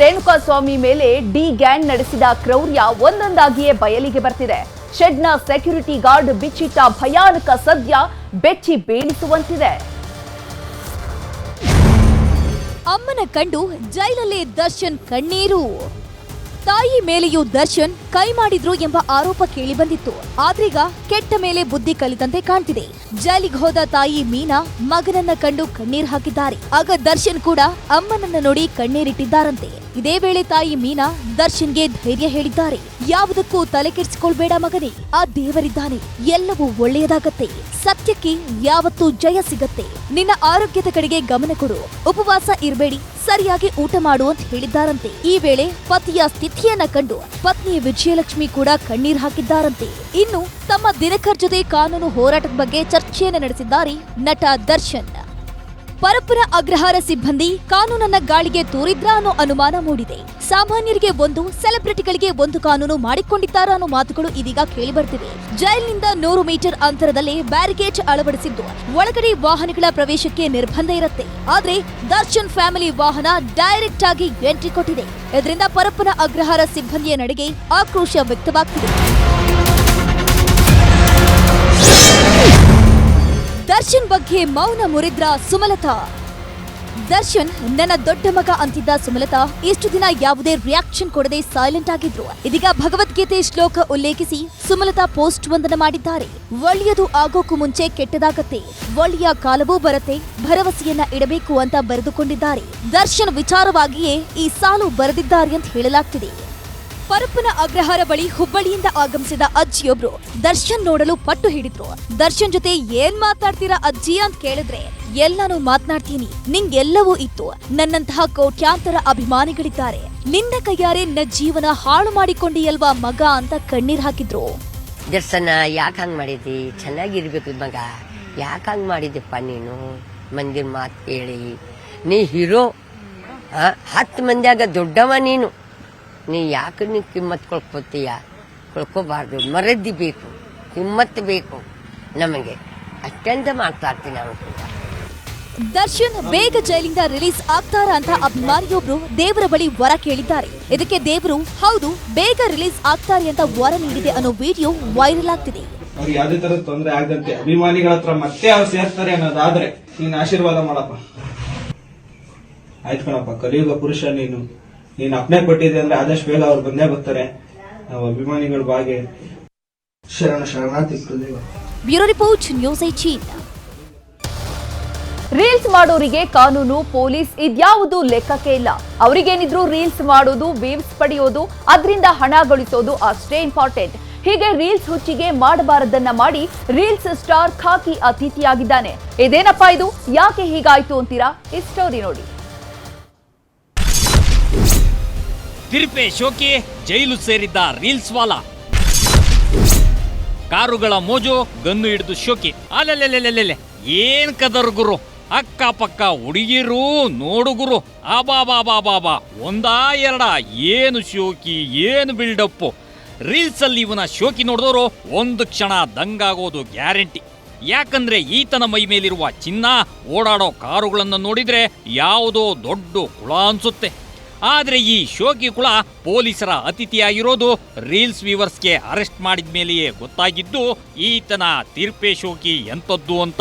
ರೇಣುಕಾಸ್ವಾಮಿ ಮೇಲೆ D gang ನಡೆಸಿದ ಕ್ರೌರ್ಯ ಒಂದೊಂದಾಗಿಯೇ ಬಯಲಿಗೆ ಬರ್ತಿದೆ. ಶೆಡ್ನ ಸೆಕ್ಯೂರಿಟಿ ಗಾರ್ಡ್ ಬಿಚ್ಚಿಟ್ಟ ಭಯಾನಕ ಸದ್ಯ ಬೆಚ್ಚಿ ಬೀಳಿಸುವಂತಿದೆ. ಅಮ್ಮನ ಕಂಡು ಜೈಲಲ್ಲಿ ದರ್ಶನ್ ಕಣ್ಣೀರು. ತಾಯಿ ಮೇಲೆಯೂ ದರ್ಶನ್ ಕೈ ಮಾಡಿದ್ರು ಎಂಬ ಆರೋಪ ಕೇಳಿ ಬಂದಿತ್ತು. ಆದ್ರೀಗ ಕೆಟ್ಟ ಮೇಲೆ ಬುದ್ಧಿ ಕಲಿತಂತೆ ಕಾಣ್ತಿದೆ. ಜೈಲಿಗೆ ಹೋದ ತಾಯಿ ಮೀನಾ ಮಗನನ್ನ ಕಂಡು ಕಣ್ಣೀರ್ ಹಾಕಿದ್ದಾರೆ. ಆಗ ದರ್ಶನ್ ಕೂಡ ಅಮ್ಮನನ್ನ ನೋಡಿ ಕಣ್ಣೀರಿಟ್ಟಿದ್ದಾರಂತೆ. ಇದೇ ವೇಳೆ ತಾಯಿ ಮೀನಾ ದರ್ಶನ್ಗೆ ಧೈರ್ಯ ಹೇಳಿದ್ದಾರೆ. ಯಾವುದಕ್ಕೂ ತಲೆ ಕೆಡಿಸಿಕೊಳ್ಬೇಡ ಮಗನೇ. ಆ ದೇವರಿದ್ದಾನೆ. ಎಲ್ಲವೂ ಒಳ್ಳೆಯದಾಗತ್ತೆ. ಸತ್ಯಕ್ಕೆ ಯಾವತ್ತೂ ಜಯ ಸಿಗತ್ತೆ. ನಿನ್ನ ಆರೋಗ್ಯದ ಕಡೆಗೆ ಗಮನ ಕೊಡು. ಉಪವಾಸ ಇರಬೇಡಿ. ಸರಿಯಾಗಿ ಊಟ ಮಾಡು ಅಂತ ಹೇಳಿದ್ದಾರಂತೆ. ಈ ವೇಳೆ ಪತಿಯ ಸ್ಥಿತಿಯನ್ನ ಕಂಡು ಪತ್ನಿ ವಿಜಯಲಕ್ಷ್ಮಿ ಕೂಡ ಕಣ್ಣೀರ್ ಹಾಕಿದ್ದಾರಂತೆ. ಇನ್ನು ತಮ್ಮ ದಿನಕರ್ ಜೊತೆ ಕಾನೂನು ಹೋರಾಟದ ಬಗ್ಗೆ ಚರ್ಚೆಯನ್ನು ನಡೆಸಿದ್ದಾರೆ ನಟ ದರ್ಶನ್. ಪರಪ್ಪನ ಅಗ್ರಹಾರ ಸಿಬ್ಬಂದಿ ಕಾನೂನನ್ನ ಗಾಳಿಗೆ ತೋರಿದ್ರ ಅನ್ನೋ ಅನುಮಾನ ಮೂಡಿದೆ. ಸಾಮಾನ್ಯರಿಗೆ ಒಂದು, ಸೆಲೆಬ್ರಿಟಿಗಳಿಗೆ ಒಂದು ಕಾನೂನು ಮಾಡಿಕೊಂಡಿದ್ದಾರ ಅನ್ನೋ ಮಾತುಗಳು ಇದೀಗ ಕೇಳಿಬರ್ತಿವೆ. ಜೈಲಿನಿಂದ ನೂರು ಮೀಟರ್ ಅಂತರದಲ್ಲಿ ಬ್ಯಾರಿಕೇಡ್ ಅಳವಡಿಸಿದ್ದು. ಒಳಗಡೆ ವಾಹನಗಳ ಪ್ರವೇಶಕ್ಕೆ ನಿರ್ಬಂಧ ಇರುತ್ತೆ. ಆದ್ರೆ ದರ್ಶನ್ ಫ್ಯಾಮಿಲಿ ವಾಹನ ಡೈರೆಕ್ಟ್ ಆಗಿ ಎಂಟ್ರಿ ಕೊಟ್ಟಿದೆ. ಇದರಿಂದ ಪರಪ್ಪನ ಅಗ್ರಹಾರ ಸಿಬ್ಬಂದಿಯ ನಡೆಗೆ ಆಕ್ರೋಶ ವ್ಯಕ್ತವಾಗ್ತಿದೆ. ದರ್ಶನ್ ಬಗ್ಗೆ ಮೌನ ಮುರಿದ್ರ ಸುಮಲತಾ. ದರ್ಶನ್, ನನ್ನ ದೊಡ್ಡ ಮಗ ಅಂತಿದ್ದ ಸುಮಲತಾ ಇಷ್ಟು ದಿನ ಯಾವುದೇ ರಿಯಾಕ್ಷನ್ ಕೊಡದೆ ಸೈಲೆಂಟ್ ಆಗಿದ್ರು. ಇದೀಗ ಭಗವದ್ಗೀತೆ ಶ್ಲೋಕ ಉಲ್ಲೇಖಿಸಿ ಸುಮಲತಾ ಪೋಸ್ಟ್ ವಂದನ ಮಾಡಿದ್ದಾರೆ. ಒಳ್ಳೆಯದು ಆಗೋಕು ಮುಂಚೆ ಕೆಟ್ಟದಾಗತ್ತೆ. ಒಳ್ಳೆಯ ಕಾಲವೂ ಬರತ್ತೆ, ಭರವಸೆಯನ್ನ ಇಡಬೇಕು ಅಂತ ಬರೆದುಕೊಂಡಿದ್ದಾರೆ. ದರ್ಶನ್ ವಿಚಾರವಾಗಿಯೇ ಈ ಸಾಲು ಬರೆದಿದ್ದಾರೆ ಅಂತ ಹೇಳಲಾಗ್ತಿದೆ. ಪರಪ್ಪನ ಅಗ್ರಹಾರ ಬಳಿ ಹುಬ್ಬಳ್ಳಿಯಿಂದ ಆಗಮಿಸಿದ ಅಜ್ಜಿಯೊಬ್ರು ದರ್ಶನ್ ನೋಡಲು ಪಟ್ಟು ಹಿಡಿದ್ರು. ದರ್ಶನ್ ಜೊತೆ ಏನ್ ಮಾತಾಡ್ತೀರಾ ಅಜ್ಜಿ ಅಂತ ಕೇಳಿದ್ರೆ ಎಲ್ಲಾನು ಮಾತನಾಡ್ತೀನಿ, ನಿಂಗೆಲ್ಲವೂ ಇತ್ತು. ನನ್ನಂತಹ ಕೋಟ್ಯಾಂತರ ಅಭಿಮಾನಿಗಳಿದ್ದಾರೆ. ನಿನ್ನ ಕೈಯಾರೆ ನನ್ನ ಜೀವನ ಹಾಳು ಮಾಡಿಕೊಂಡಿಯಲ್ವಾ ಮಗ ಅಂತ ಕಣ್ಣೀರ್ ಹಾಕಿದ್ರು. ದರ್ಶನ, ಯಾಕೆ ಹಂಗ್ ಮಾಡಿದ್ದಿ? ಚೆನ್ನಾಗಿರ್ಬೇಕು ಮಗ. ಯಾಕೆ ಹಂಗ್ ಮಾಡಿದ್ದೆಪ್ಪ ನೀನು? ಮಂದಿರ ಮಾತು ಕೇಳಿ. ನೀ ಹೀರೋ ಹತ್ತು ಮಂದಿಯಾಗ ದೊಡ್ಡವ ನೀನು. ನೀ ಯಾಕೆ ನೀ ಕಿಮ್ಮತ್ ಕೊಳ್ಕೊತೀಯ? ಕೊಳ್ಕೋಬಾರ್ದು. ಮರದಿ ಬೇಕು. ಕಿಮ್ಮತ್ತು ಬೇಕು. ನಮಗೆ ಅತ್ಯಂತ ಮಾತಾಡ್ತೀನಿ ನಾವು ದರ್ಶನ್ ಬೇಗ ಜೈಲಿಂದ ರಿಲೀಸ್ ಆಗ್ತಾರ ಅಂತ ಅಭಿಮಾನಿಯೊಬ್ರು ದೇವರ ಬಳಿ ವರ ಕೇಳಿದ್ದಾರೆ. ಇದಕ್ಕೆ ದೇವರು ಹೌದು ಬೇಗ ರಿಲೀಸ್ ಆಗ್ತಾರೆ ಅಂತ ವರ ನೀಡಿದೆ ಅನ್ನೋ ವಿಡಿಯೋ ವೈರಲ್ ಆಗ್ತಿದೆ. ಅವ್ರಿಗೆ ಯಾವ್ದೇ ತರದ ತೊಂದರೆ ಆಗದಂತೆ ಅಭಿಮಾನಿಗಳ ಹತ್ರ ಮತ್ತೆ ಅವ್ರು ಸೇರ್ತಾರೆ ಅನ್ನೋದಾದ್ರೆ ನೀನ್ ಆಶೀರ್ವಾದ ಮಾಡಪ್ಪ. ಆಯ್ತು ಕಣಪ್ಪ ಕಲಿಯುಗ ಪುರುಷ ನೀನು. ನೀನ್ ಅಪ್ನೆ ಕೊಟ್ಟಿದೆ ಅಂದ್ರೆ ಆದಷ್ಟು ಬೇಗ ಅವ್ರು ಬಂದೇ ಬರ್ತಾರೆ. ನಾವು ಅಭಿಮಾನಿಗಳ ಬಾಗೆ ಶರಣ ಶರಣಾರ್ಥಿ bureau report news eighteen reels ಮಾಡೋರಿಗೆ ಕಾನೂನು ಪೊಲೀಸ್ ಇದ್ಯಾವುದು ಲೆಕ್ಕಕ್ಕೆ ಇಲ್ಲ. ಅವರಿಗೇನಿದ್ರು ರೀಲ್ಸ್ ಮಾಡೋದು ವೀವ್ಸ್ ಪಡೆಯೋದು ಅದರಿಂದ ಹಣ ಗಳಿಸೋದು ಅಷ್ಟೇ ಇಂಪಾರ್ಟೆಂಟ್ ಹೀಗೆ ರೀಲ್ಸ್ ಹುಚ್ಚಿಗೆ ಮಾಡಬಾರದನ್ನ ಮಾಡಿ ರೀಲ್ಸ್ ಸ್ಟಾರ್ ಖಾಕಿ ಅತಿಥಿಯಾಗಿದ್ದಾನೆ. ಇದೇನಪ್ಪ ಇದು? ಯಾಕೆ ಹೀಗಾಯ್ತು ಅಂತೀರಾ? ಈ ಸ್ಟೋರಿ ನೋಡಿ. ತಿರುಪೆ ಶೋಕಿ ಜೈಲು ಸೇರಿದ್ದ ರೀಲ್ಸ್ ವಾಲಾ. ಕಾರುಗಳ ಮೋಜು, ಗನ್ನು ಹಿಡಿದು ಶೋಕಿ. ಅಲ್ಲೆಲ್ಲೆಲ್ಲೆಲ್ಲೆಲ್ಲೆ ಏನ್ ಕದರ್ ಗುರು? ಅಕ್ಕಪಕ್ಕ ಹುಡುಗಿರು, ನೋಡು ಗುರು. ಬಾ ಒಂದಾ ಎರಡ. ಏನು ಶೋಕಿ, ಏನು ಬಿಲ್ಡಪ್ಪು? ರೀಲ್ಸ್ ಅಲ್ಲಿ ಇವನ ಶೋಕಿ ನೋಡಿದವರು ಒಂದು ಕ್ಷಣ ದಂಗಾಗೋದು ಗ್ಯಾರಂಟಿ. ಯಾಕಂದ್ರೆ ಈತನ ಮೈ ಮೇಲಿರುವ ಚಿನ್ನ ಓಡಾಡೋ ಕಾರುಗಳನ್ನು ನೋಡಿದ್ರೆ ಯಾವುದೋ ದೊಡ್ಡ ಕುಳ ಅನ್ಸುತ್ತೆ. ಆದ್ರೆ ಈ ಶೋಕಿ ಕುಳ ಪೊಲೀಸರ ಅತಿಥಿಯಾಗಿರೋದು ರೀಲ್ಸ್ ವ್ಯೂವರ್ಸ್ಗೆ ಅರೆಸ್ಟ್ ಮಾಡಿದ ಮೇಲೆಯೇ ಗೊತ್ತಾಗಿದ್ದು ಈತನ ತೀರ್ಪೆ ಶೋಕಿ ಎಂಥದ್ದು ಅಂತ.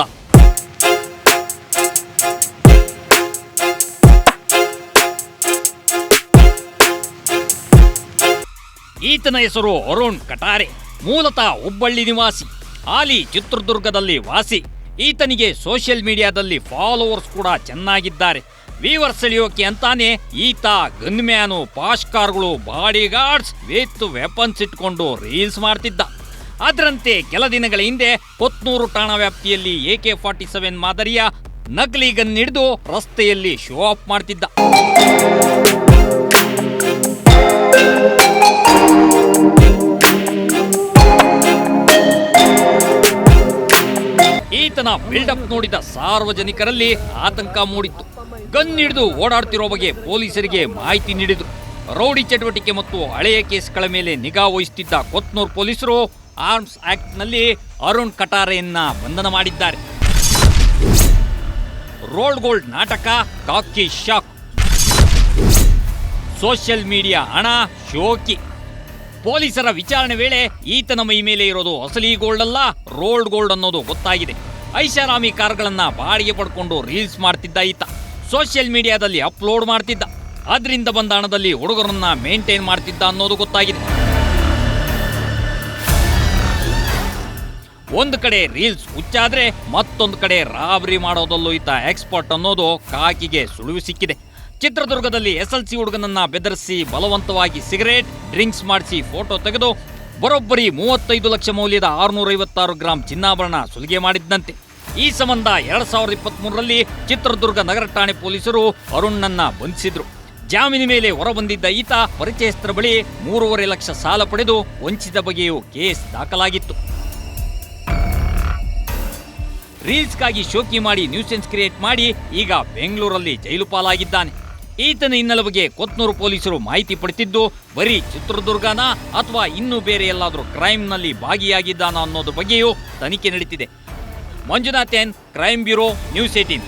ಈತನ ಹೆಸರು ಅರುಣ್ ಕಟಾರೆ, ಮೂಲತಃ ಹುಬ್ಬಳ್ಳಿ ನಿವಾಸಿ. ಹಾಲಿ ಚಿತ್ರದುರ್ಗದಲ್ಲಿ ವಾಸಿ. ಈತನಿಗೆ ಸೋಷಿಯಲ್ ಮೀಡಿಯಾದಲ್ಲಿ ಫಾಲೋವರ್ಸ್ ಕೂಡ ಚೆನ್ನಾಗಿದ್ದಾರೆ. ವೀವರ್ಸ್ ಸೆಳೆಯೋಕೆ ಅಂತಾನೆ ಈತ ಗನ್ಮ್ಯಾನು ಪಾಶ್ ಕಾರ್ಗಳು ಬಾಡಿ ಗಾರ್ಡ್ಸ್ ವಿತ್ ವೆಪನ್ಸ್ ಇಟ್ಕೊಂಡು ರೀಲ್ಸ್ ಮಾಡ್ತಿದ್ದ. ಅದರಂತೆ ಕೆಲ ದಿನಗಳ ಹಿಂದೆ ಕೊತ್ನೂರು ಠಾಣಾ ವ್ಯಾಪ್ತಿಯಲ್ಲಿ ಎ ಕೆ ಫಾರ್ಟಿ ಸೆವೆನ್ ಮಾದರಿಯ ನಕಲಿ ಗನ್ ಹಿಡಿದು ರಸ್ತೆಯಲ್ಲಿ ಶೋ ಆಫ್ ಮಾಡ್ತಿದ್ದ. ಈತನ ಬಿಲ್ಡಪ್ ನೋಡಿದ ಸಾರ್ವಜನಿಕರಲ್ಲಿ ಆತಂಕ ಮೂಡಿತ್ತು. ಗನ್ ಹಿಡಿದು ಓಡಾಡ್ತಿರೋ ಬಗ್ಗೆ ಪೊಲೀಸರಿಗೆ ಮಾಹಿತಿ ನೀಡಿದ್ರು. ರೌಡಿ ಚಟುವಟಿಕೆ ಮತ್ತು ಹಳೆಯ ಕೇಸ್ಗಳ ಮೇಲೆ ನಿಗಾ ವಹಿಸುತ್ತಿದ್ದ ಕೊತ್ನೂರ್ ಪೊಲೀಸರು ಆರ್ಮ್ಸ್ ಆಕ್ಟ್ನಲ್ಲಿ ಅರುಣ್ ಕಟಾರೆಯನ್ನ ಬಂಧನ ಮಾಡಿದ್ದಾರೆ. ರೋಲ್ಡ್ ಗೋಲ್ಡ್ ನಾಟಕ ಕಾಕಿ ಶಾಕ್. ಸೋಷಿಯಲ್ ಮೀಡಿಯಾ ಹಣ, ಶೋಕಿ. ಪೊಲೀಸರ ವಿಚಾರಣೆ ವೇಳೆ ಈತನ ಮೈ ಮೇಲೆ ಇರೋದು ಅಸಲಿ ಗೋಲ್ಡ್ ಅಲ್ಲ, ರೋಲ್ಡ್ ಗೋಲ್ಡ್ ಅನ್ನೋದು ಗೊತ್ತಾಗಿದೆ. ಐಷಾರಾಮಿ ಕಾರ್ಗಳನ್ನ ಬಾಡಿಗೆ ಪಡ್ಕೊಂಡು ರೀಲ್ಸ್ ಮಾಡ್ತಿದ್ದ ಈತ. ಸೋಷಿಯಲ್ ಮೀಡಿಯಾದಲ್ಲಿ ಅಪ್ಲೋಡ್ ಮಾಡ್ತಿದ್ದ. ಅದರಿಂದ ಬಂದ ಹಣದಲ್ಲಿ ಹುಡುಗರನ್ನ ಮೇಂಟೈನ್ ಮಾಡ್ತಿದ್ದ ಅನ್ನೋದು ಗೊತ್ತಾಗಿದೆ. ಒಂದು ಕಡೆ ರೀಲ್ಸ್ ಹುಚ್ಚಾದ್ರೆ ಮತ್ತೊಂದು ಕಡೆ ರಾಬರಿ ಮಾಡೋದಲ್ಲೂ ಈತ ಎಕ್ಸ್ಪರ್ಟ್ ಅನ್ನೋದು ಕಾಕಿಗೆ ಸುಳಿವು ಸಿಕ್ಕಿದೆ. ಚಿತ್ರದುರ್ಗದಲ್ಲಿ ಎಸ್ ಎಲ್ ಸಿ ಹುಡುಗನನ್ನ ಬೆದರಿಸಿ ಬಲವಂತವಾಗಿ ಸಿಗರೇಟ್, ಡ್ರಿಂಕ್ಸ್ ಮಾಡಿಸಿ ಫೋಟೋ ತೆಗೆದು ಬರೋಬ್ಬರಿ ಮೂವತ್ತೈದು ಲಕ್ಷ ಮೌಲ್ಯದ ಆರುನೂರ ಐವತ್ತಾರು ಗ್ರಾಂ ಚಿನ್ನಾಭರಣ ಸುಲಿಗೆ ಮಾಡಿದ್ದಂತೆ ಈ ಸಂಬಂಧ ಎರಡ್ ಸಾವಿರದ ಇಪ್ಪತ್ತ್ ಚಿತ್ರದುರ್ಗ ನಗರ ಠಾಣೆ ಪೊಲೀಸರು ಅರುಣ್ನನ್ನ ಬಂಧಿಸಿದ್ರು. ಜಾಮೀನು ಮೇಲೆ ಹೊರಬಂದಿದ್ದ ಈತ ಪರಿಚಯಸ್ಥರ ಬಳಿ ಮೂರುವರೆ ಲಕ್ಷ ಸಾಲ ಪಡೆದು ವಂಚಿತ ಬಗೆಯೂ ಕೇಸ್ ದಾಖಲಾಗಿತ್ತು. ರೀಲ್ಸ್ಗಾಗಿ ಶೋಕಿ ಮಾಡಿ ನ್ಯೂಸೆನ್ಸ್ ಕ್ರಿಯೇಟ್ ಮಾಡಿ ಈಗ ಬೆಂಗಳೂರಲ್ಲಿ ಜೈಲು ಪಾಲಾಗಿದ್ದಾನೆ. ಈತನ ಹಿನ್ನೆಲೆ ಬಗ್ಗೆ ಕೊತ್ನೂರು ಪೊಲೀಸರು ಮಾಹಿತಿ ಪಡೆದಿದ್ದು, ಬರೀ ಚಿತ್ರದುರ್ಗನ ಅಥವಾ ಇನ್ನೂ ಬೇರೆ ಎಲ್ಲಾದರೂ ಕ್ರೈಮ್ನಲ್ಲಿ ಭಾಗಿಯಾಗಿದ್ದಾನ ಅನ್ನೋದು ಬಗ್ಗೆಯೂ ತನಿಖೆ ನಡೀತಿದೆ. Manjunath N crime bureau news eighteen.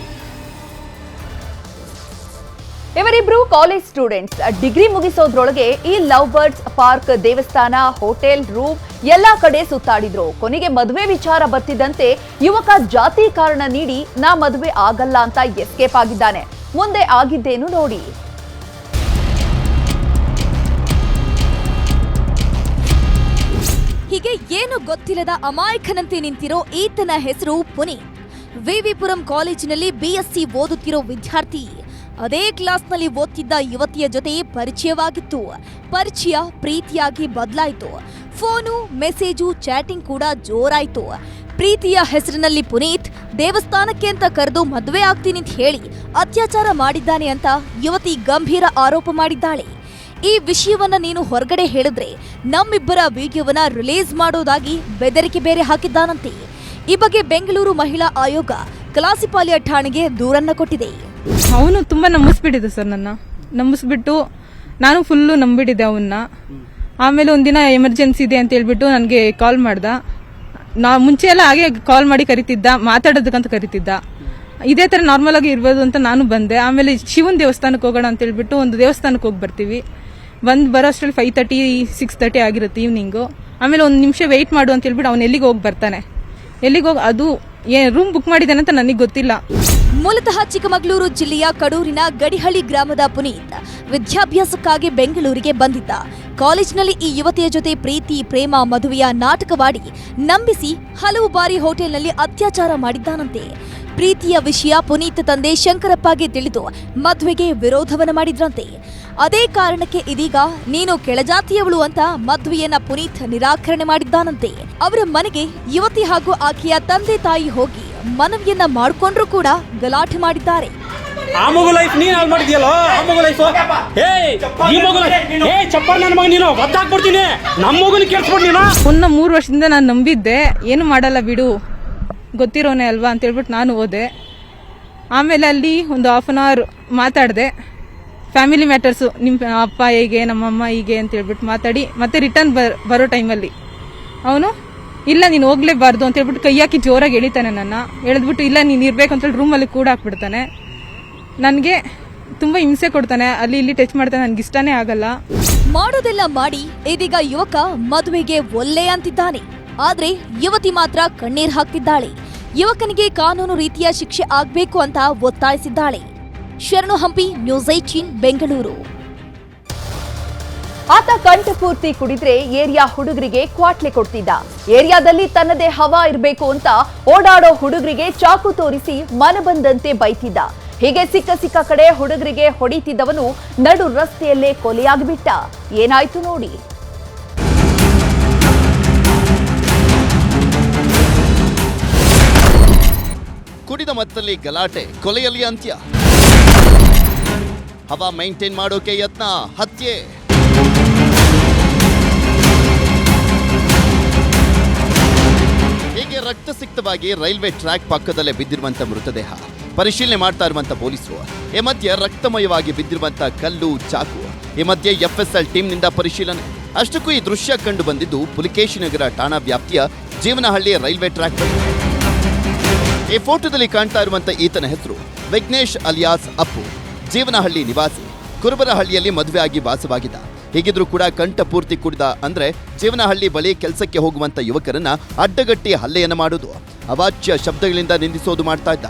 ಇವರಿಬ್ರು ಕಾಲೇಜ್ ಸ್ಟೂಡೆಂಟ್ಸ್, ಡಿಗ್ರಿ ಮುಗಿಸೋದ್ರೊಳಗೆ ಈ ಲವ್ ಬರ್ಡ್ಸ್ ಪಾರ್ಕ್ ದೇವಸ್ಥಾನ, ಹೋಟೆಲ್, ರೂಮ್ ಎಲ್ಲಾ ಕಡೆ ಸುತ್ತಾಡಿದ್ರು. ಕೊನೆಗೆ ಮದುವೆ ವಿಚಾರ ಬರ್ತಿದ್ದಂತೆ ಯುವಕ ಜಾತಿ ಕಾರಣ ನೀಡಿ, ನಾ ಮದುವೆ ಆಗಲ್ಲ ಅಂತ ಎಸ್ಕೇಪ್ ಆಗಿದ್ದಾನೆ. ಮುಂದೆ ಆಗಿದ್ದೇನು ನೋಡಿ. ಹೀಗೆ ಏನು ಗೊತ್ತಿಲ್ಲದ ಅಮಾಯಕನಂತೆ ನಿಂತಿರೋ ಈತನ ಹೆಸರು ಪುನೀತ್ ವಿವಿಪುರಂ ಕಾಲೇಜಿನಲ್ಲಿ ಬಿಎಸ್ಸಿ ಓದುತ್ತಿರೋ ವಿದ್ಯಾರ್ಥಿ. ಅದೇ ಕ್ಲಾಸ್ನಲ್ಲಿ ಓದ್ತಿದ್ದ ಯುವತಿಯ ಜೊತೆ ಪರಿಚಯವಾಗಿತ್ತು. ಪರಿಚಯ ಪ್ರೀತಿಯಾಗಿ ಬದಲಾಯಿತು. ಫೋನು, ಮೆಸೇಜು, ಚಾಟಿಂಗ್ ಕೂಡ ಜೋರಾಯಿತು. ಪ್ರೀತಿಯ ಹೆಸರಿನಲ್ಲಿ ಪುನೀತ್, ದೇವಸ್ಥಾನಕ್ಕೆ ಅಂತ ಕರೆದು ಮದುವೆ ಆಗ್ತೀನಿ ಅಂತ ಹೇಳಿ ಅತ್ಯಾಚಾರ ಮಾಡಿದ್ದಾನೆ ಅಂತ ಯುವತಿ ಗಂಭೀರ ಆರೋಪ ಮಾಡಿದ್ದಾಳೆ. ಈ ವಿಷಯವನ್ನ ನೀನು ಹೊರಗಡೆ ಹೇಳಿದ್ರೆ ನಮ್ಮಿಬ್ಬರ ವಿಡಿಯೋವನ್ನ ರಿಲೀಸ್ ಮಾಡೋದಾಗಿ ಬೆದರಿಕೆ ಬೇರೆ ಹಾಕಿದ್ದಾನಂತೆ. ಈ ಬಗ್ಗೆ ಬೆಂಗಳೂರು ಮಹಿಳಾ ಆಯೋಗ ಕ್ಲಾಸಿಪಾಲಿಯ ಠಾಣೆಗೆ ದೂರನ್ನ ಕೊಟ್ಟಿದೆ. ಅವನು ತುಂಬಾ ನಂಬಿಸ್ಬಿಟ್ಟಿದೆ ಸರ್ ನನ್ನ. ನಂಬಿಸ್ಬಿಟ್ಟು ನಾನು ಫುಲ್ಲು ನಂಬಿಟ್ಟಿದ್ದೆ ಅವನ್ನ. ಆಮೇಲೆ ಒಂದಿನ ಎಮರ್ಜೆನ್ಸಿ ಇದೆ ಅಂತ ಹೇಳ್ಬಿಟ್ಟು ನನಗೆ ಕಾಲ್ ಮಾಡ್ದ. ನಾ ಮುಂಚೆ ಎಲ್ಲ ಹಾಗೆ ಕಾಲ್ ಮಾಡಿ ಕರಿತಿದ್ದ, ಮಾತಾಡೋದಕ್ಕಂತ ಕರಿತಿದ್ದ. ಇದೇ ಥರ ನಾರ್ಮಲ್ ಆಗಿ ಇರ್ಬೋದು ಅಂತ ನಾನು ಬಂದೆ. ಆಮೇಲೆ ಶಿವನ್ ದೇವಸ್ಥಾನಕ್ಕೆ ಹೋಗೋಣ ಅಂತ ಹೇಳ್ಬಿಟ್ಟು ಒಂದು ದೇವಸ್ಥಾನಕ್ಕೆ ಹೋಗಿ ಬರ್ತೀವಿ. ಬಂದು ಬರೋ ಅಷ್ಟರಲ್ಲಿ ಫೈವ್ ತರ್ಟಿ ಸಿಕ್ಸ್ ತರ್ಟಿ ಆಗಿರುತ್ತೆ ಈವ್ನಿಂಗು ಆಮೇಲೆ ಒಂದು ನಿಮಿಷ ವೆಯ್ಟ್ ಮಾಡು ಅಂತ ಹೇಳ್ಬಿಟ್ಟು ಅವ್ನು ಎಲ್ಲಿಗೆ ಹೋಗಿ ಬರ್ತಾನೆ. ಎಲ್ಲಿಗೆ ಹೋಗಿ ಅದು ಏ ರೂಮ್ ಬುಕ್ ಮಾಡಿದ್ದಾನೆ ಅಂತ ನನಗೆ ಗೊತ್ತಿಲ್ಲ. ಮೂಲತಃ ಚಿಕ್ಕಮಗಳೂರು ಜಿಲ್ಲೆಯ ಕಡೂರಿನ ಗಡಿಹಳ್ಳಿ ಗ್ರಾಮದ ಪುನೀತ್ ವಿದ್ಯಾಭ್ಯಾಸಕ್ಕಾಗಿ ಬೆಂಗಳೂರಿಗೆ ಬಂದಿದ್ದ. ಕಾಲೇಜಿನಲ್ಲಿ ಈ ಯುವತಿಯ ಜೊತೆ ಪ್ರೀತಿ, ಪ್ರೇಮ, ಮದುವೆಯ ನಾಟಕವಾಡಿ ನಂಬಿಸಿ ಹಲವು ಬಾರಿ ಹೋಟೆಲ್ನಲ್ಲಿ ಅತ್ಯಾಚಾರ ಮಾಡಿದ್ದಾನಂತೆ. ಪ್ರೀತಿಯ ವಿಷಯ ಪುನೀತ್ ತಂದೆ ಶಂಕರಪ್ಪಗೆ ತಿಳಿದು ಮದುವೆಗೆ ವಿರೋಧವನ್ನು ಮಾಡಿದ್ರಂತೆ. ಅದೇ ಕಾರಣಕ್ಕೆ ಇದೀಗ ನೀನು ಕೆಳಜಾತಿಯವಳು ಅಂತ ಮಧ್ವಿಯನ್ನ ಪುನೀತ್ ನಿರಾಕರಣೆ ಮಾಡಿದ್ದಾನಂತೆ. ಅವರ ಮನೆಗೆ ಯುವತಿ ಹಾಗೂ ಆಕೆಯ ತಂದೆ ತಾಯಿ ಹೋಗಿ ಮನವಿಯನ್ನ ಮಾಡಿಕೊಂಡ್ರು ಕೂಡ ಗಲಾಟೆ ಮಾಡಿದ್ದಾರೆ. ಆ ಮಗು ಲೈಫ್ ನೀನ್ ಹಾಳು ಮಾಡಿದ್ಯಲ್ಲೋ? ಆ ಮಗು ಲೈಫ್ ಏ ಈ ಮಗು ಲೈಫ್ ಏ ಚಪ್ಪಲ್ ನನ್ನ ಮಗ ನೀನು? ಒದ್ದಾಕ್ಬಿಡ್ತೀನಿ. ನಮ್ಮ ಮಗುನ ನೀನು. ಮೂರು ವರ್ಷದಿಂದ ನಾನು ನಂಬಿದ್ದೆ. ಏನು ಮಾಡಲ್ಲ ಬಿಡು. ಗೊತ್ತಿರೋನೆ ಅಲ್ವಾ ಅಂತ ಹೇಳ್ಬಿಟ್ಟು ನಾನು ಹೋದೆ. ಆಮೇಲೆ ಅಲ್ಲಿ ಒಂದು ಹಾಫ್ ಅನ್ ಅವರ್ ಮಾತಾಡಿದೆ. ಫ್ಯಾಮಿಲಿ ಮ್ಯಾಟರ್ಸು ನಿಮ್ಮ ಅಪ್ಪ ಹೇಗೆ ನಮ್ಮಮ್ಮ ಹೀಗೆ ಅಂತ ಹೇಳ್ಬಿಟ್ಟು ಮಾತಾಡಿ, ಮತ್ತೆ ರಿಟರ್ನ್ ಬರೋ ಟೈಮಲ್ಲಿ ಅವನು, ಇಲ್ಲ ನೀನು ಹೋಗ್ಲೇಬಾರ್ದು ಅಂತ ಹೇಳ್ಬಿಟ್ಟು ಕೈ ಹಾಕಿ ಜೋರಾಗಿ ಎಳಿತಾನೆ ನನ್ನ ಎಳೆದ್ಬಿಟ್ಟು, ಇಲ್ಲ ನೀನು ಇರ್ಬೇಕು ಅಂತೇಳಿ ರೂಮಲ್ಲಿ ಕೂಡ ಹಾಕ್ಬಿಡ್ತಾನೆ. ನನಗೆ ತುಂಬ ಹಿಂಸೆ ಕೊಡ್ತಾನೆ. ಅಲ್ಲಿ ಇಲ್ಲಿ ಟಚ್ ಮಾಡ್ತಾನೆ, ನನಗೆ ಇಷ್ಟನೇ ಆಗಲ್ಲ. ಮಾಡೋದೆಲ್ಲ ಮಾಡಿ, ಇದೀಗ ಯುವಕ ಮದುವೆಗೆ ಒಲ್ಲೆ ಅಂತಿದ್ದಾನೆ. ಆದ್ರೆ ಯುವತಿ ಮಾತ್ರ ಕಣ್ಣೀರ್ ಹಾಕ್ತಿದ್ದಾಳೆ. ಯುವಕನಿಗೆ ಕಾನೂನು ರೀತಿಯ ಶಿಕ್ಷೆ ಆಗ್ಬೇಕು ಅಂತ ಒತ್ತಾಯಿಸಿದ್ದಾಳೆ. ಶರಣು ಹಂಪಿ ನ್ಯೂಸ್ ಏಟೀನ್ ಬೆಂಗಳೂರು. ಆತ ಕಂಠ ಪೂರ್ತಿ ಕುಡಿದ್ರೆ ಏರಿಯಾ ಹುಡುಗರಿಗೆ ಕ್ವಾಟ್ಲಿ ಕೊಡ್ತಿದ್ದ. ಏರಿಯಾದಲ್ಲಿ ತನ್ನದೇ ಹವಾ ಇರಬೇಕು ಅಂತ ಓಡಾಡೋ ಹುಡುಗರಿಗೆ ಚಾಕು ತೋರಿಸಿ ಮನ ಬಂದಂತೆ ಬೈತಿದ್ದ. ಹೀಗೆ ಸಿಕ್ಕ ಸಿಕ್ಕ ಕಡೆ ಹುಡುಗರಿಗೆ ಹೊಡಿತಿದ್ದವನು ನಡು ರಸ್ತೆಯಲ್ಲೇ ಕೊಲೆಯಾಗಿಬಿಟ್ಟ. ಏನಾಯ್ತು ನೋಡಿ. ಕುಡಿದ ಮತ್ತಲ್ಲಿ ಗಲಾಟೆ ಕೊಲೆಯಲ್ಲಿ ಅಂತ್ಯ. ಹವಾ ಮೈಂಟೈನ್ ಮಾಡೋಕೆ ಯತ್ನ, ಹತ್ಯೆ. ಹೀಗೆ ರಕ್ತಸಿಕ್ತವಾಗಿ ರೈಲ್ವೆ ಟ್ರ್ಯಾಕ್ ಪಕ್ಕದಲ್ಲೇ ಬಿದ್ದಿರುವಂತ ಮೃತದೇಹ, ಪರಿಶೀಲನೆ ಮಾಡ್ತಾ ಇರುವಂತ ಪೊಲೀಸರು. ಈ ಮಧ್ಯೆ ರಕ್ತಮಯವಾಗಿ ಬಿದ್ದಿರುವಂತ ಕಲ್ಲು, ಚಾಕು, ಈ ಮಧ್ಯೆ ಎಫ್ಎಸ್ಎಲ್ ಟೀಮ್ನಿಂದ ಪರಿಶೀಲನೆ. ಅಷ್ಟಕ್ಕೂ ಈ ದೃಶ್ಯ ಕಂಡು ಬಂದಿದ್ದು ಪುಲಿಕೇಶಿನಗರ ಠಾಣಾ ವ್ಯಾಪ್ತಿಯ ಜೀವನಹಳ್ಳಿ ರೈಲ್ವೆ ಟ್ರ್ಯಾಕ್ ಈ ಫೋಟೋದಲ್ಲಿ ಕಾಣ್ತಾ ಇರುವಂತ ಈತನ ಹೆಸರು ವಿಘ್ನೇಶ್ ಅಲಿಯಾಸ್ ಅಪ್ಪು. ಜೀವನಹಳ್ಳಿ ನಿವಾಸಿ ಕುರುಬರಹಳ್ಳಿಯಲ್ಲಿ ಮದುವೆ ಆಗಿ ವಾಸವಾಗಿದ್ದ. ಹೀಗಿದ್ರೂ ಕೂಡ ಕಂಠ ಪೂರ್ತಿ ಕುಡಿದ ಅಂದ್ರೆ ಜೀವನಹಳ್ಳಿ ಬಳಿ ಕೆಲಸಕ್ಕೆ ಹೋಗುವಂತ ಯುವಕರನ್ನ ಅಡ್ಡಗಟ್ಟಿ ಹಲ್ಲೆಯನ್ನ ಮಾಡುದು ಅವಾಚ್ಯ ಶಬ್ದಗಳಿಂದ ನಿಂದಿಸೋದು ಮಾಡ್ತಾ ಇದ್ದ.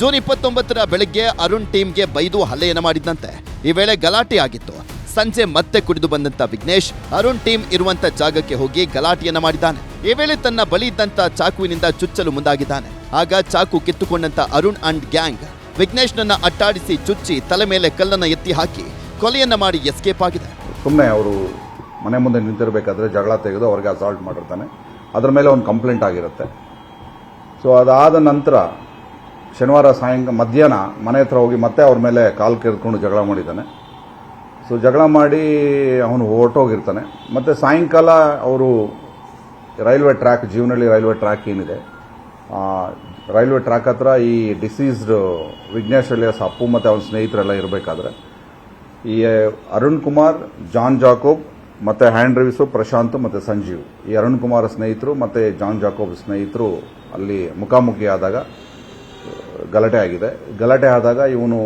ಜೂನ್ ಇಪ್ಪತ್ತೊಂಬತ್ತರ ಬೆಳಗ್ಗೆ ಅರುಣ್ ಟೀಮ್ಗೆ ಬೈದು ಹಲ್ಲೆಯನ್ನ ಮಾಡಿದ್ದಂತೆ ಈ ವೇಳೆ ಗಲಾಟೆ ಆಗಿತ್ತು. ಸಂಜೆ ಮತ್ತೆ ಕುಡಿದು ಬಂದಂತ ವಿಘ್ನೇಶ್ ಅರುಣ್ ಟೀಮ್ ಇರುವಂತ ಜಾಗಕ್ಕೆ ಹೋಗಿ ಗಲಾಟೆಯನ್ನ ಮಾಡಿದ್ದಾನೆ. ಈ ವೇಳೆ ತನ್ನ ಬಳಿ ಇದ್ದಂತ ಚಾಕುವಿನಿಂದ ಚುಚ್ಚಲು ಮುಂದಾಗಿದ್ದಾನೆ. ಆಗ ಚಾಕು ಕಿತ್ತುಕೊಂಡಂತ ಅರುಣ್ ಅಂಡ್ ಗ್ಯಾಂಗ್ ವಿಘ್ನೇಶ್ನನ್ನ ಅಟ್ಟಾಡಿಸಿ ಚುಚ್ಚಿ ತಲೆ ಮೇಲೆ ಕಲ್ಲನ್ನು ಎತ್ತಿ ಹಾಕಿ ಕೊಲೆಯನ್ನ ಮಾಡಿ ಎಸ್ಕೇಪ್ ಆಗಿದೆ. ಸುಮ್ಮನೆ ಅವರು ಮನೆ ಮುಂದೆ ನಿಂತಿರಬೇಕಾದ್ರೆ ಜಗಳ ತೆಗೆದು ಅವ್ರಿಗೆ ಅಸಾಲ್ಟ್ ಮಾಡಿರ್ತಾನೆ. ಅದರ ಮೇಲೆ ಒಂದು ಕಂಪ್ಲೇಂಟ್ ಆಗಿರುತ್ತೆ. ಸೊ ಅದಾದ ನಂತರ ಶನಿವಾರ ಸಾಯಂಕಾಲ ಮಧ್ಯಾಹ್ನ ಮನೆ ಹತ್ರ ಹೋಗಿ ಮತ್ತೆ ಅವ್ರ ಮೇಲೆ ಕಾಲು ಕೆರೆದುಕೊಂಡು ಜಗಳ ಮಾಡಿದ್ದಾನೆ. ಸೊ ಜಗಳ ಮಾಡಿ ಅವನು ಹೊರಟೋಗಿರ್ತಾನೆ. ಮತ್ತು ಸಾಯಂಕಾಲ ಅವರು railway track Jeevanahalli railway track ಏನಿದೆ ರೈಲ್ವೆ ಟ್ರ್ಯಾಕ್ ಹತ್ರ ಈ ಡಿಸೀಸ್ಡ್ ವಿಘ್ನೇಶ್ ಅಪ್ಪು ಮತ್ತು ಅವನ ಸ್ನೇಹಿತರೆಲ್ಲ ಇರಬೇಕಾದ್ರೆ, ಈ ಅರುಣ್ ಕುಮಾರ್, ಜಾನ್ ಜಾಕೋಬ್ ಮತ್ತೆ ಹ್ಯಾಂಡ್ ರಿವಿಸು ಪ್ರಶಾಂತ್ ಮತ್ತೆ ಸಂಜೀವ್. ಈ ಅರುಣ್ ಕುಮಾರ್ ಸ್ನೇಹಿತರು ಮತ್ತೆ ಜಾನ್ ಜಾಕೋಬ್ ಸ್ನೇಹಿತರು ಅಲ್ಲಿ ಮುಖಾಮುಖಿ ಆದಾಗ, ಗಲಾಟೆ ಆಗಿದೆ. ಗಲಾಟೆ ಆದಾಗ ಇವನು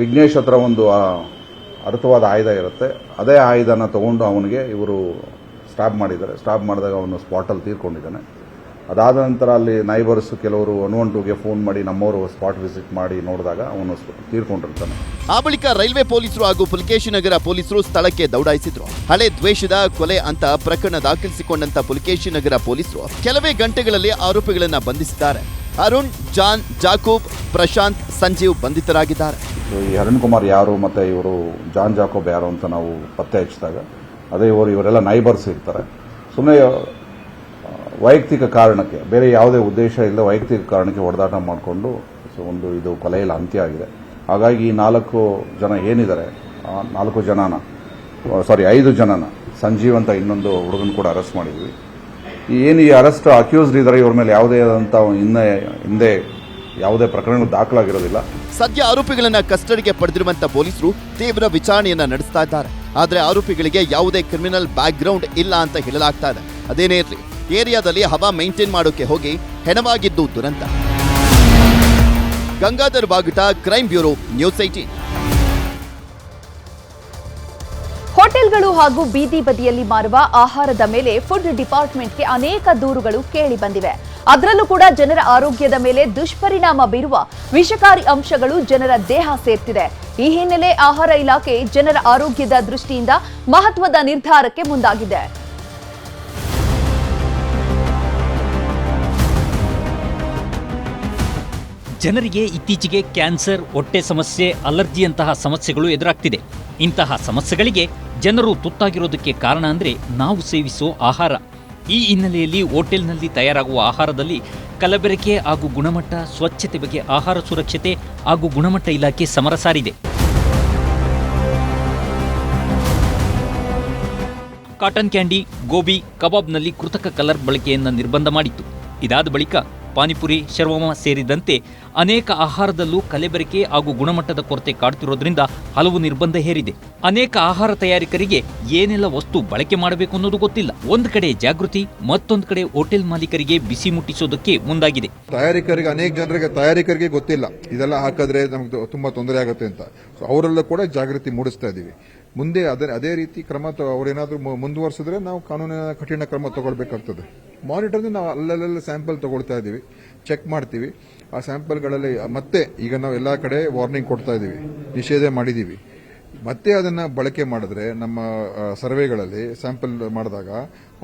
ವಿಘ್ನೇಶ್ ಹತ್ರ ಒಂದು ಅರ್ಥವಾದ ಆಯುಧ ಇರುತ್ತೆ. ಅದೇ ಆಯುಧನ ತಗೊಂಡು ಅವನಿಗೆ ಇವರು ಸ್ಟಾಪ್ ಮಾಡಿದ್ದಾರೆ. ಸ್ಟಾಪ್ ಮಾಡಿದಾಗ ಅವನು ಸ್ಪಾಟಲ್ಲಿ ತೀರ್ಕೊಂಡಿದ್ದಾನೆ. ಅದಾದ ನಂತರ ಅಲ್ಲಿ ನೈಬರ್ಸ್ ಕೆಲವರು ಒನ್ ಒನ್ ಟೂಗೆ ಫೋನ್ ಮಾಡಿ ನಮ್ಮವರು ಸ್ಪಾಟ್ ವಿಸಿಟ್ ಮಾಡಿ ನೋಡಿದಾಗ ಅವನು ತೀರ್ಕೊಂಡಿರ್ತಾನೆ. ಆ ಬಳಿಕ ರೈಲ್ವೆ ಪೊಲೀಸರು ಹಾಗೂ ಪುಲಕೇಶಿ ನಗರ ಪೊಲೀಸರು ಸ್ಥಳಕ್ಕೆ ದೌಡಾಯಿಸಿದ್ರು. ಹಳೆ ದ್ವೇಷದ ಕೊಲೆ ಅಂತ ಪ್ರಕರಣ ದಾಖಲಿಸಿಕೊಂಡಂತ ಪುಲಕೇಶಿ ನಗರ ಪೊಲೀಸರು ಕೆಲವೇ ಗಂಟೆಗಳಲ್ಲಿ ಆರೋಪಿಗಳನ್ನ ಬಂಧಿಸಿದ್ದಾರೆ. ಅರುಣ್ ಜಾನ್ ಜಾಕೂಬ್ ಪ್ರಶಾಂತ್ ಸಂಜೀವ್ ಬಂಧಿತರಾಗಿದ್ದಾರೆ. ಈ ಅರುಣ್ ಕುಮಾರ್ ಯಾರು ಮತ್ತೆ ಇವರು ಜಾನ್ ಜಾಕೋಬ್ ಯಾರು ಅಂತ ನಾವು ಪತ್ತೆ ಹಚ್ಚಿದಾಗ ಅದೇ ಇವರು ಇವರೆಲ್ಲ ನೈಬರ್ಸ್ ಇರ್ತಾರೆ. ಸುಮ್ಮನೆ ವೈಯಕ್ತಿಕ ಕಾರಣಕ್ಕೆ, ಬೇರೆ ಯಾವುದೇ ಉದ್ದೇಶ ಇಲ್ಲ ವೈಯಕ್ತಿಕ ಕಾರಣಕ್ಕೆ ಹೊಡೆದಾಟ ಮಾಡಿಕೊಂಡು, ಸೊ ಒಂದು ಇದು ಕೊಲೆಯಲ್ಲಿ ಅಂತ್ಯ ಆಗಿದೆ. ಹಾಗಾಗಿ ಈ ನಾಲ್ಕು ಜನ ಏನಿದ್ದಾರೆ ನಾಲ್ಕು ಜನನ ಸಾರಿ ಐದು ಜನನ ಸಂಜೀವ್ ಅಂತ ಇನ್ನೊಂದು ಹುಡುಗನ ಕೂಡ ಅರೆಸ್ಟ್ ಮಾಡಿದ್ವಿ. ಏನು ಈ ಅರೆಸ್ಟ್ ಅಕ್ಯೂಸ್ಡ್ ಇದ್ದಾರೆ ಇವ್ರ ಮೇಲೆ ಯಾವುದೇ ಆದಂಥ ಹಿಂದೆ ಹಿಂದೆ ಯಾವುದೇ ಪ್ರಕರಣ ದಾಖಲಾಗಿರೋದಿಲ್ಲ. ಸದ್ಯ ಆರೋಪಿಗಳನ್ನ ಕಸ್ಟಡಿಗೆ ಪಡೆದಿರುವಂತ ಪೊಲೀಸರು ತೀವ್ರ ವಿಚಾರಣೆಯನ್ನ ನಡೆಸ್ತಾ ಇದ್ದಾರೆ. ಆದ್ರೆ ಆರೋಪಿಗಳಿಗೆ ಯಾವುದೇ ಕ್ರಿಮಿನಲ್ ಬ್ಯಾಕ್ ಗ್ರೌಂಡ್ ಇಲ್ಲ ಅಂತ ಹೇಳಲಾಗ್ತಾ ಇದೆ. ಅದೇನೇ ಇರಲಿ ಏರಿಯಾದಲ್ಲಿ ಹವಾ ಮೈಂಟೈನ್ ಮಾಡೋಕೆ ಹೋಗಿ ಹೆಣವಾಗಿದ್ದು ದುರಂತ. ಗಂಗಾಧರ್ ಬಾಗುಟ ಕ್ರೈಮ್ ಬ್ಯೂರೋ ನ್ಯೂಸ್ ಏಟೀನ್ ಹೋಟೆಲ್ಗಳು ಹಾಗೂ ಬೀದಿ ಬದಿಯಲ್ಲಿ ಮಾರುವ ಆಹಾರದ ಮೇಲೆ ಫುಡ್ ಡಿಪಾರ್ಟ್ಮೆಂಟ್ಗೆ ಅನೇಕ ದೂರುಗಳು ಕೇಳಿ ಬಂದಿವೆ. ಅದರಲ್ಲೂ ಕೂಡ ಜನರ ಆರೋಗ್ಯದ ಮೇಲೆ ದುಷ್ಪರಿಣಾಮ ಬೀರುವ ವಿಷಕಾರಿ ಅಂಶಗಳು ಜನರ ದೇಹ ಸೇರ್ತಿದೆ. ಈ ಹಿನ್ನೆಲೆ ಆಹಾರ ಇಲಾಖೆ ಜನರ ಆರೋಗ್ಯದ ದೃಷ್ಟಿಯಿಂದ ಮಹತ್ವದ ನಿರ್ಧಾರಕ್ಕೆ ಮುಂದಾಗಿದೆ. ಜನರಿಗೆ ಇತ್ತೀಚೆಗೆ ಕ್ಯಾನ್ಸರ್, ಹೊಟ್ಟೆ ಸಮಸ್ಯೆ, ಅಲರ್ಜಿಯಂತಹ ಸಮಸ್ಯೆಗಳು ಎದುರಾಗ್ತಿದೆ. ಇಂತಹ ಸಮಸ್ಯೆಗಳಿಗೆ ಜನರು ತುತ್ತಾಗಿರೋದಕ್ಕೆ ಕಾರಣ ಅಂದರೆ ನಾವು ಸೇವಿಸೋ ಆಹಾರ. ಈ ಹಿನ್ನೆಲೆಯಲ್ಲಿ ಹೋಟೆಲ್ನಲ್ಲಿ ತಯಾರಾಗುವ ಆಹಾರದಲ್ಲಿ ಕಲಬೆರಕೆ ಹಾಗೂ ಗುಣಮಟ್ಟ, ಸ್ವಚ್ಛತೆ ಬಗ್ಗೆ ಆಹಾರ ಸುರಕ್ಷತೆ ಹಾಗೂ ಗುಣಮಟ್ಟ ಇಲಾಖೆ ಸಮರ ಸಾರಿದೆ. ಕಾಟನ್ ಕ್ಯಾಂಡಿ, ಗೋಬಿ, ಕಬಾಬ್ನಲ್ಲಿ ಕೃತಕ ಕಲರ್ ಬಳಕೆಯನ್ನು ನಿರ್ಬಂಧ ಮಾಡಿತ್ತು. ಇದಾದ ಬಳಿಕ ಪಾನಿಪುರಿ, ಶರ್ವಮ ಸೇರಿದಂತೆ ಅನೇಕ ಆಹಾರದಲ್ಲೂ ಕಲೆಬೆರಕೆ ಹಾಗೂ ಗುಣಮಟ್ಟದ ಕೊರತೆ ಕಾಡುತ್ತಿರೋದ್ರಿಂದ ಹಲವು ನಿರ್ಬಂಧ ಹೇರಿದೆ. ಅನೇಕ ಆಹಾರ ತಯಾರಿಕರಿಗೆ ಏನೆಲ್ಲ ವಸ್ತು ಬಳಕೆ ಮಾಡಬೇಕು ಅನ್ನೋದು ಗೊತ್ತಿಲ್ಲ. ಒಂದು ಕಡೆ ಜಾಗೃತಿ, ಮತ್ತೊಂದು ಕಡೆ ಹೋಟೆಲ್ ಮಾಲೀಕರಿಗೆ ಬಿಸಿ ಮುಟ್ಟಿಸೋದಕ್ಕೆ ಮುಂದಾಗಿದೆ. ತಯಾರಿಕರಿಗೆ, ಅನೇಕ ಜನರಿಗೆ ತಯಾರಿಕರಿಗೆ ಗೊತ್ತಿಲ್ಲ. ಇದೆಲ್ಲ ಹಾಕಿದ್ರೆ ನಮ್ಗೆ ತುಂಬಾ ತೊಂದರೆ ಆಗುತ್ತೆ ಅಂತ. ಅವರೆಲ್ಲ ಕೂಡ ಜಾಗೃತಿ ಮೂಡಿಸ್ತಾ ಇದೀವಿ. ಮುಂದೆ ಅದೇ ಅದೇ ರೀತಿ ಕ್ರಮ ಅವರೇನಾದರೂ ಮುಂದುವರಿಸಿದ್ರೆ ನಾವು ಕಾನೂನಿನ ಕಠಿಣ ಕ್ರಮ ತಗೊಳ್ಬೇಕಾಗ್ತದೆ. ಮಾನಿಟರ್ ನಾವು ಅಲ್ಲಲ್ಲೆಲ್ಲ ಸ್ಯಾಂಪಲ್ ತಗೊಳ್ತಾ ಇದ್ದೀವಿ. ಚೆಕ್ ಮಾಡ್ತೀವಿ. ಆ ಸ್ಯಾಂಪಲ್ಗಳಲ್ಲಿ ಮತ್ತೆ ಈಗ ನಾವು ಎಲ್ಲ ಕಡೆ ವಾರ್ನಿಂಗ್ ಕೊಡ್ತಾ ಇದ್ದೀವಿ. ನಿಷೇಧ ಮಾಡಿದೀವಿ ಮತ್ತೆ ಅದನ್ನ ಬಳಕೆ ಮಾಡಿದ್ರೆ ನಮ್ಮ ಸರ್ವೆಗಳಲ್ಲಿ ಸ್ಯಾಂಪಲ್ ಮಾಡಿದಾಗ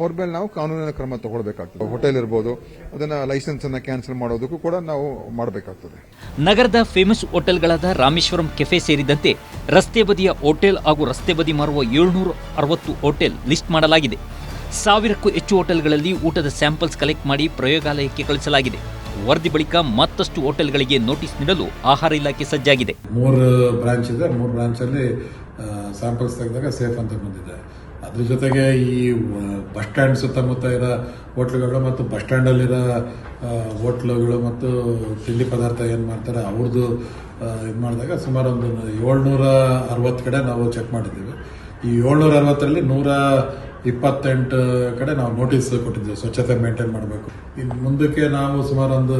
ಅವ್ರ ಮೇಲೆ ನಾವು ಕಾನೂನಿನ ಕ್ರಮ ತಗೊಳ್ಬೇಕಾಗ್ತದೆ. ಹೋಟೆಲ್ ಇರ್ಬೋದು ಅದನ್ನ ಲೈಸೆನ್ಸ್ ಅನ್ನ ಕ್ಯಾನ್ಸಲ್ ಮಾಡೋದಕ್ಕೂ ಕೂಡ ನಾವು ಮಾಡಬೇಕಾಗ್ತದೆ. ನಗರದ ಫೇಮಸ್ ಹೋಟೆಲ್ಗಳಾದ ರಾಮೇಶ್ವರಂ ಕೆಫೆ ಸೇರಿದಂತೆ ರಸ್ತೆ ಬದಿಯ ಹೋಟೆಲ್ ಹಾಗೂ ರಸ್ತೆ ಬದಿ ಮಾರುವ ಏಳ್ನೂರ ಅರವತ್ತು ಹೋಟೆಲ್ ಲಿಸ್ಟ್ ಮಾಡಲಾಗಿದೆ. ಸಾವಿರಕ್ಕೂ ಹೆಚ್ಚು ಹೋಟೆಲ್ಗಳಲ್ಲಿ ಊಟದ ಸ್ಯಾಂಪಲ್ಸ್ ಕಲೆಕ್ಟ್ ಮಾಡಿ ಪ್ರಯೋಗಾಲಯಕ್ಕೆ ಕಳಿಸಲಾಗಿದೆ. ವರದಿ ಬಳಿಕ ಮತ್ತಷ್ಟು ಹೋಟೆಲ್ಗಳಿಗೆ ನೋಟಿಸ್ ನೀಡಲು ಆಹಾರ ಇಲಾಖೆ ಸಜ್ಜಾಗಿದೆ. ಮೂರು ಬ್ರಾಂಚ್ ಇದೆ. ಮೂರು ಬ್ರಾಂಚಲ್ಲಿ ಸ್ಯಾಂಪಲ್ಸ್ ತೆಗೆದಾಗ ಸೇಫ್ ಅಂತ ಬಂದಿದೆ. ಅದ್ರ ಜೊತೆಗೆ ಈ ಬಸ್ ಸ್ಟ್ಯಾಂಡ್ ಸುತ್ತಮುತ್ತ ಇರೋ ಹೋಟ್ಲುಗಳು ಮತ್ತು ಬಸ್ ಸ್ಟ್ಯಾಂಡಲ್ಲಿರೋ ಹೋಟ್ಲುಗಳು ಮತ್ತು ತಿಂಡಿ ಪದಾರ್ಥ ಏನು ಮಾಡ್ತಾರೆ ಅವ್ರದ್ದು ಇದು ಮಾಡಿದಾಗ ಸುಮಾರು ಒಂದು ಏಳ್ನೂರ ಅರವತ್ತು ಕಡೆ ನಾವು ಚೆಕ್ ಮಾಡಿದ್ದೀವಿ. ಈ ಏಳ್ನೂರ ಅರವತ್ತರಲ್ಲಿ ನೂರ ಇಪ್ಪತ್ತೆಂಟು ಕಡೆ ನಾವು ನೋಟಿಸ್ ಕೊಟ್ಟಿದ್ದೇವೆ, ಸ್ವಚ್ಛತೆ ಮೇಂಟೈನ್ ಮಾಡಬೇಕು. ಇನ್ನು ಮುಂದಕ್ಕೆ ನಾವು ಸುಮಾರು ಒಂದು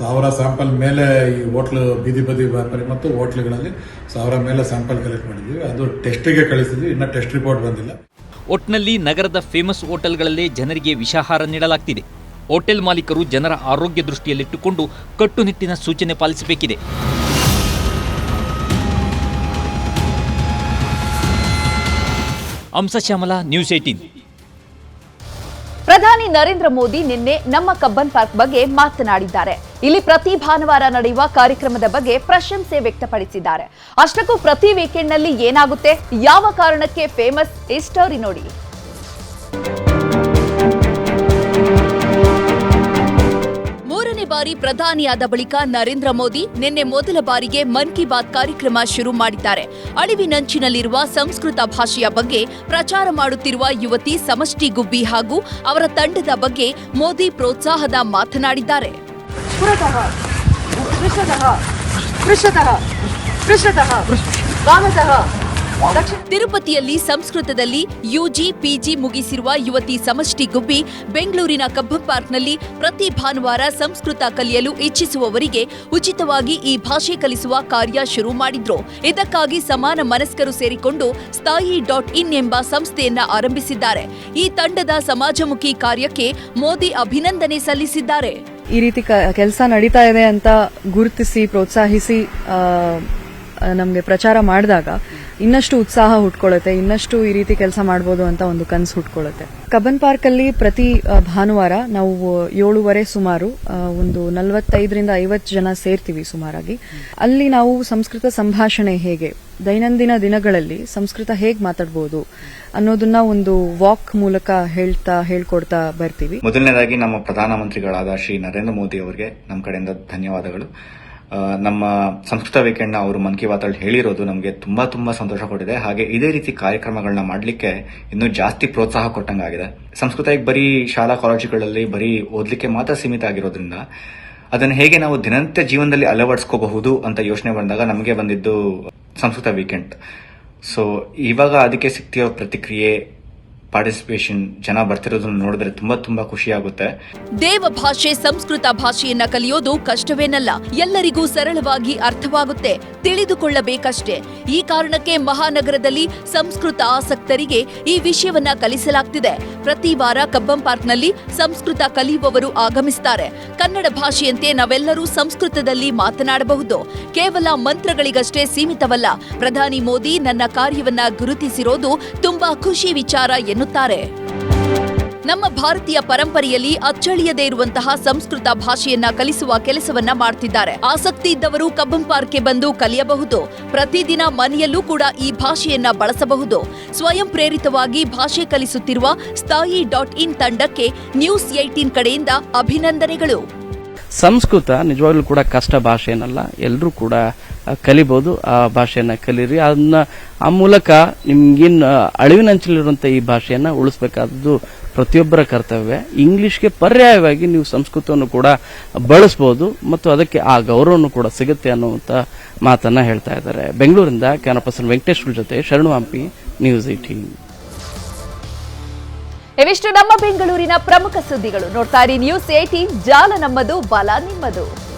ಸಾವಿರ ಸ್ಯಾಂಪಲ್ ಮೇಲೆ ಈ ಹೋಟ್ಲು ಬೀದಿ ಬದಿ ವ್ಯಾಪಾರಿ ಮತ್ತು ಹೋಟ್ಲುಗಳಲ್ಲಿ ಸಾವಿರ ಮೇಲೆ ಸ್ಯಾಂಪಲ್ ಕಲೆಕ್ಟ್ ಮಾಡಿದ್ದೀವಿ. ಅದು ಟೆಸ್ಟಿಗೆ ಕಳಿಸಿದ್ವಿ, ಇನ್ನೂ ಟೆಸ್ಟ್ ರಿಪೋರ್ಟ್ ಬಂದಿಲ್ಲ. ಒಟ್ನಲ್ಲಿ ನಗರದ ಫೇಮಸ್ ಹೋಟೆಲ್ಗಳಲ್ಲೇ ಜನರಿಗೆ ವಿಷಾಹಾರ ನೀಡಲಾಗ್ತಿದೆ. ಹೋಟೆಲ್ ಮಾಲೀಕರು ಜನರ ಆರೋಗ್ಯ ದೃಷ್ಟಿಯಲ್ಲಿಟ್ಟುಕೊಂಡು ಕಟ್ಟುನಿಟ್ಟಿನ ಸೂಚನೆ ಪಾಲಿಸಬೇಕಿದೆ. ಅಂಶಶ್ಯಾಮಲ ನ್ಯೂಸ್ ಏಟೀನ್ ಪ್ರಧಾನಿ ನರೇಂದ್ರ ಮೋದಿ ನಿನ್ನೆ ನಮ್ಮ ಕಬ್ಬನ್ ಪಾರ್ಕ್ ಬಗ್ಗೆ ಮಾತನಾಡಿದ್ದಾರೆ. ಇಲ್ಲಿ ಪ್ರತಿ ಭಾನುವಾರ ನಡೆಯುವ ಕಾರ್ಯಕ್ರಮದ ಬಗ್ಗೆ ಪ್ರಶಂಸೆ ವ್ಯಕ್ತಪಡಿಸಿದ್ದಾರೆ. ಅಷ್ಟಕ್ಕೂ ಪ್ರತಿ ವೀಕೆಂಡ್ನಲ್ಲಿ ಏನಾಗುತ್ತೆ? ಯಾವ ಕಾರಣಕ್ಕೆ ಫೇಮಸ್ ಈ ಸ್ಟೋರಿ ನೋಡಿ. ಮೂರನೇ ಬಾರಿ ಪ್ರಧಾನಿಯಾದ ಬಳಿಕ ನರೇಂದ್ರ ಮೋದಿ ನಿನ್ನೆ ಮೊದಲ ಬಾರಿಗೆ ಮನ್ ಕಿ ಬಾತ್ ಕಾರ್ಯಕ್ರಮ ಶುರು ಮಾಡಿದ್ದಾರೆ. ಅಳಿವಿನಂಚಿನಲ್ಲಿರುವ ಸಂಸ್ಕೃತ ಭಾಷೆಯ ಬಗ್ಗೆ ಪ್ರಚಾರ ಮಾಡುತ್ತಿರುವ ಯುವತಿ ಸಮಷ್ಟಿ ಗುಬ್ಬಿ ಹಾಗೂ ಅವರ ತಂಡದ ಬಗ್ಗೆ ಮೋದಿ ಪ್ರೋತ್ಸಾಹದ ಮಾತನಾಡಿದ್ದಾರೆ. ತಿರುಪತಿಯಲ್ಲಿ ಸಂಸ್ಕೃತದಲ್ಲಿ ಯುಜಿ, ಪಿಜಿ ಮುಗಿಸಿರುವ ಯುವತಿ ಸಮಷ್ಟಿ ಗುಬ್ಬಿ ಬೆಂಗಳೂರಿನ ಕಬ್ಬ ಪಾರ್ಕ್ನಲ್ಲಿ ಪ್ರತಿ ಭಾನುವಾರ ಸಂಸ್ಕೃತ ಕಲಿಯಲು ಇಚ್ಛಿಸುವವರಿಗೆ ಉಚಿತವಾಗಿ ಈ ಭಾಷೆ ಕಲಿಸುವ ಕಾರ್ಯ ಶುರು ಮಾಡಿದ್ರು. ಇದಕ್ಕಾಗಿ ಸಮಾನ ಮನಸ್ಕರು ಸೇರಿಕೊಂಡು ಸ್ಥಾಯಿ ಡಾಟ್ ಇನ್ ಎಂಬ ಸಂಸ್ಥೆಯನ್ನ ಆರಂಭಿಸಿದ್ದಾರೆ. ಈ ತಂಡದ ಸಮಾಜಮುಖಿ ಕಾರ್ಯಕ್ಕೆ ಮೋದಿ ಅಭಿನಂದನೆ ಸಲ್ಲಿಸಿದ್ದಾರೆ. ಈ ರೀತಿ ಕೆಲಸ ನಡೀತಾ ಇದೆ ಅಂತ ಗುರುತಿಸಿ ಪ್ರೋತ್ಸಾಹಿಸಿ ನಮಗೆ ಪ್ರಚಾರ ಮಾಡಿದಾಗ ಇನ್ನಷ್ಟು ಉತ್ಸಾಹ ಹುಟ್ಕೊಳ್ಳುತ್ತೆ, ಇನ್ನಷ್ಟು ಈ ರೀತಿ ಕೆಲಸ ಮಾಡ್ಬೋದು ಅಂತ ಒಂದು ಕನಸು ಹುಟ್ಕೊಳ್ಳುತ್ತೆ. ಕಬ್ಬನ್ ಪಾರ್ಕ್ ಅಲ್ಲಿ ಪ್ರತಿ ಭಾನುವಾರ ನಾವು ಏಳುವರೆ ಸುಮಾರು ಒಂದು ನಲವತ್ತೈದರಿಂದ ಐವತ್ತು ಜನ ಸೇರ್ತೀವಿ ಸುಮಾರಾಗಿ. ಅಲ್ಲಿ ನಾವು ಸಂಸ್ಕೃತ ಸಂಭಾಷಣೆ ಹೇಗೆ, ದೈನಂದಿನ ದಿನಗಳಲ್ಲಿ ಸಂಸ್ಕೃತ ಹೇಗೆ ಮಾತಾಡಬಹುದು ಅನ್ನೋದನ್ನ ಒಂದು ವಾಕ್ ಮೂಲಕ ಹೇಳ್ತಾ, ಹೇಳ್ಕೊಡ್ತಾ ಬರ್ತೀವಿ. ಮೊದಲನೇದಾಗಿ ನಮ್ಮ ಪ್ರಧಾನಮಂತ್ರಿಗಳಾದ ಶ್ರೀ ನರೇಂದ್ರ ಮೋದಿ ಅವರಿಗೆ ನಮ್ಮ ಕಡೆಯಿಂದ ಧನ್ಯವಾದಗಳು. ನಮ್ಮ ಸಂಸ್ಕೃತ ವೀಕೆಂಡ್ನ ಅವರು ಮನ್ ಕಿ ಬಾತ್ ಅಲ್ಲಿ ಹೇಳಿರೋದು ನಮಗೆ ತುಂಬಾ ತುಂಬಾ ಸಂತೋಷ ಕೊಟ್ಟಿದೆ. ಹಾಗೆ ಇದೇ ರೀತಿ ಕಾರ್ಯಕ್ರಮಗಳನ್ನ ಮಾಡಲಿಕ್ಕೆ ಇನ್ನೂ ಜಾಸ್ತಿ ಪ್ರೋತ್ಸಾಹ ಕೊಟ್ಟಂಗಾಗಿದೆ. ಸಂಸ್ಕೃತ ಈಗ ಬರೀ ಶಾಲಾ ಕಾಲೇಜುಗಳಲ್ಲಿ ಬರೀ ಓದಲಿಕ್ಕೆ ಮಾತ್ರ ಸೀಮಿತ ಆಗಿರೋದ್ರಿಂದ ಅದನ್ನು ಹೇಗೆ ನಾವು ದಿನನಿತ್ಯ ಜೀವನದಲ್ಲಿ ಅಳವಡಿಸ್ಕೋಬಹುದು ಅಂತ ಯೋಚನೆ ಬಂದಾಗ ನಮಗೆ ಬಂದಿದ್ದು ಸಂಸ್ಕೃತ ವೀಕೆಂಡ್. ಸೊ ಇವಾಗ ಅದಕ್ಕೆ ಸಿಗ್ತಿರೋ ಪ್ರತಿಕ್ರಿಯೆ ಪಾರ್ಟಿಸಿಪೇಷನ್ ಜನ ಬರ್ತಿರೋದನ್ನ ನೋಡಿದ್ರೆ ತುಂಬಾ ತುಂಬಾ ಖುಷಿ ಆಗುತ್ತೆ. ದೇವ ಭಾಷೆ, ಸಂಸ್ಕೃತ ಭಾಷೆಯನ್ನ ಕಲಿಯೋದು ಕಷ್ಟವೇನಲ್ಲ. ಎಲ್ಲರಿಗೂ ಸರಳವಾಗಿ ಅರ್ಥವಾಗುತ್ತೆ. ತಿಳಿದುಕೊಳ್ಳಬೇಕಷ್ಟೇ. ಈ ಕಾರಣಕ್ಕೆ ಮಹಾನಗರದಲ್ಲಿ ಸಂಸ್ಕೃತ ಆಸಕ್ತರಿಗೆ ಈ ವಿಷಯವನ್ನ ಕಲಿಸಲಾಗ್ತಿದೆ. ಪ್ರತಿ ವಾರ ಕಬ್ಬಂ ಪಾರ್ಕ್ನಲ್ಲಿ ಸಂಸ್ಕೃತ ಕಲಿಯುವವರು ಆಗಮಿಸ್ತಾರೆ. ಕನ್ನಡ ಭಾಷೆಯಂತೆ ನಾವೆಲ್ಲರೂ ಸಂಸ್ಕೃತದಲ್ಲಿ ಮಾತನಾಡಬಹುದು. ಕೇವಲ ಮಂತ್ರಗಳಿಗಷ್ಟೇ ಸೀಮಿತವಲ್ಲ. ಪ್ರಧಾನಿ ಮೋದಿ ನನ್ನ ಕಾರ್ಯವನ್ನ ಗುರುತಿಸಿರೋದು ತುಂಬಾ ಖುಷಿ ವಿಚಾರ ಎನ್ನುತ್ತಾರೆ. ನಮ್ಮ ಭಾರತೀಯ ಪರಂಪರೆಯಲ್ಲಿ ಅಚ್ಚಳಿಯದೇ ಇರುವಂತಹ ಸಂಸ್ಕೃತ ಭಾಷೆಯನ್ನ ಕಲಿಸುವ ಕೆಲಸವನ್ನ ಮಾಡ್ತಿದ್ದಾರೆ. ಆಸಕ್ತಿ ಇದ್ದವರು ಕಬ್ಬಂ ಪಾರ್ಕ್ಗೆ ಬಂದು ಕಲಿಯಬಹುದು. ಪ್ರತಿದಿನ ಮನೆಯಲ್ಲೂ ಕೂಡ ಈ ಭಾಷೆಯನ್ನ ಬಳಸಬಹುದು. ಸ್ವಯಂ ಪ್ರೇರಿತವಾಗಿ ಭಾಷೆ ಕಲಿಸುತ್ತಿರುವ ಸ್ಥಾಯಿ ಡಾಟ್ ಇನ್ ತಂಡಕ್ಕೆ ನ್ಯೂಸ್ ಏಟೀನ್ ಕಡೆಯಿಂದ ಅಭಿನಂದನೆಗಳು. ಸಂಸ್ಕೃತ ನಿಜವಾಗ್ಲೂ ಕೂಡ ಕಷ್ಟ ಭಾಷೆ ಏನಲ್ಲ ಎಲ್ಲರೂ ಕೂಡ ಕಲಿಬಹುದು ಆ ಭಾಷೆಯನ್ನ ಕಲೀರಿ. ಅದನ್ನ ಆ ಮೂಲಕ ನಿಮ್ಗಿನ್ ಅಳಿವಿನಂಚಲಿರುವಂತ ಈ ಭಾಷೆಯನ್ನ ಉಳಿಸಬೇಕಾದದ್ದು ಪ್ರತಿಯೊಬ್ಬರ ಕರ್ತವ್ಯ. ಇಂಗ್ಲಿಷ್ಗೆ ಪರ್ಯಾಯವಾಗಿ ನೀವು ಸಂಸ್ಕೃತವನ್ನು ಕೂಡ ಬಳಸಬಹುದು ಮತ್ತು ಅದಕ್ಕೆ ಆ ಗೌರವವನ್ನು ಕೂಡ ಸಿಗುತ್ತೆ ಅನ್ನುವಂತ ಮಾತನ್ನ ಹೇಳ್ತಾ ಇದ್ದಾರೆ. ಬೆಂಗಳೂರಿಂದ ಕ್ಯಾನೋ ಪರ್ಸನ್ ವೆಂಕಟೇಶ್ವರ ಜೊತೆ ಶರಣು ಹಂಪಿ ನ್ಯೂಸ್ ಏಟೀನ್ ಇವಿಷ್ಟು ನಮ್ಮ ಬೆಂಗಳೂರಿನ ಪ್ರಮುಖ ಸುದ್ದಿಗಳು. ನೋಡ್ತಾ ಇರಿ ನ್ಯೂಸ್ ಏಟೀನ್ ಜಾಲ ನಮ್ಮದು, ಬಲ ನಿಮ್ಮದು.